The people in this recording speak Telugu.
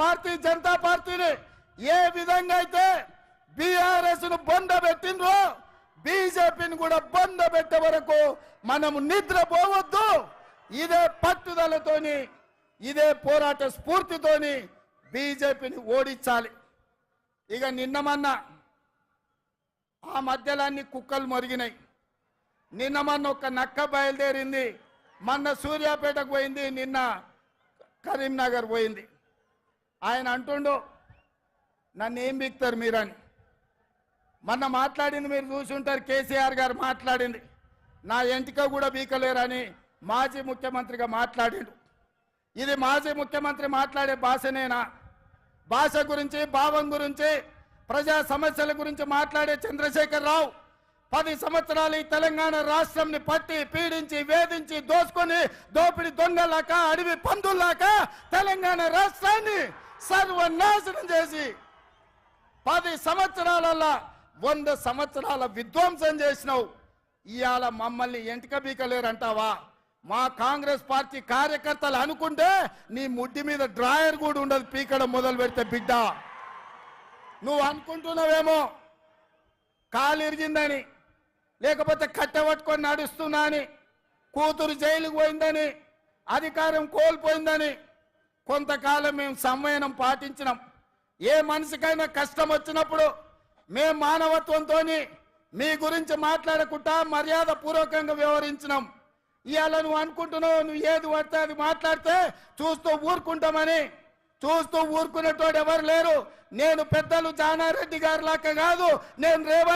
భారతీయ జనతా పార్టీని ఏ విధంగా అయితే బీఆర్ఎస్ను బొండ పెట్టిండ్రో బీజేపీని కూడా బొంద పెట్టే వరకు మనము నిద్రపోవద్దు. ఇదే పట్టుదలతోని ఇదే పోరాట స్ఫూర్తితోని బీజేపీని ఓడించాలి. ఇక నిన్నమన్నా ఆ మధ్యలో అన్ని కుక్కలు మొరిగినాయి. నిన్న మొన్న ఒక నక్క బయలుదేరింది. మొన్న సూర్యాపేటకు పోయింది నిన్న కరీంనగర్ పోయింది. ఆయన అంటుండు నన్ను ఏం బిక్తారు మీరని? మొన్న మాట్లాడింది మీరు చూసుంటారు కేసీఆర్ గారు మాట్లాడింది. నా ఎంటిక కూడా బీకలేరని మాజీ ముఖ్యమంత్రిగా మాట్లాడిండు. ఇది మాజీ ముఖ్యమంత్రి మాట్లాడే భాషనేనా? భాష గురించి భావం గురించి ప్రజా సమస్యల గురించి మాట్లాడే చంద్రశేఖర్ రావు పది సంవత్సరాలు ఈ తెలంగాణ రాష్ట్రంని పట్టి పీడించి వేధించి దోసుకొని దోపిడి దొంగలాక అడవి పందుల్లాక తెలంగాణ రాష్ట్రాన్ని సర్వనాశనం చేసి పది సంవత్సరాలలో వంద సంవత్సరాల విధ్వంసం చేసినావు. ఇవాళ మమ్మల్ని ఎంటిక బీకలేరంటావా? మా కాంగ్రెస్ పార్టీ కార్యకర్తలు అనుకుంటే నీ ముడ్డి మీద డ్రాయర్ కూడా ఉండదు పీకడం మొదలు పెడితే బిడ్డ. నువ్వు అనుకుంటున్నావేమో? కాలు ఇరిగిందని లేకపోతే కట్టె పట్టుకొని నడుస్తున్నా అని కూతురు జైలుకు పోయిందని అధికారం కోల్పోయిందని కొంతకాలం మేము సంవయనం పాటించినాం. ఏ మనిషికైనా కష్టం వచ్చినప్పుడు మేము మానవత్వంతో మీ గురించి మాట్లాడకుండా మర్యాద పూర్వకంగా వ్యవహరించినాం. ఇవాళ నువ్వు అనుకుంటున్నావు నువ్వు ఏది పడితే అది మాట్లాడితే చూస్తూ ఊరుకుంటామని. చూస్తూ ఊరుకునేటోడు ఎవరు లేరు. నేను పెద్దలు జానారెడ్డి గారి లాగా కాదు నేను రేవంత్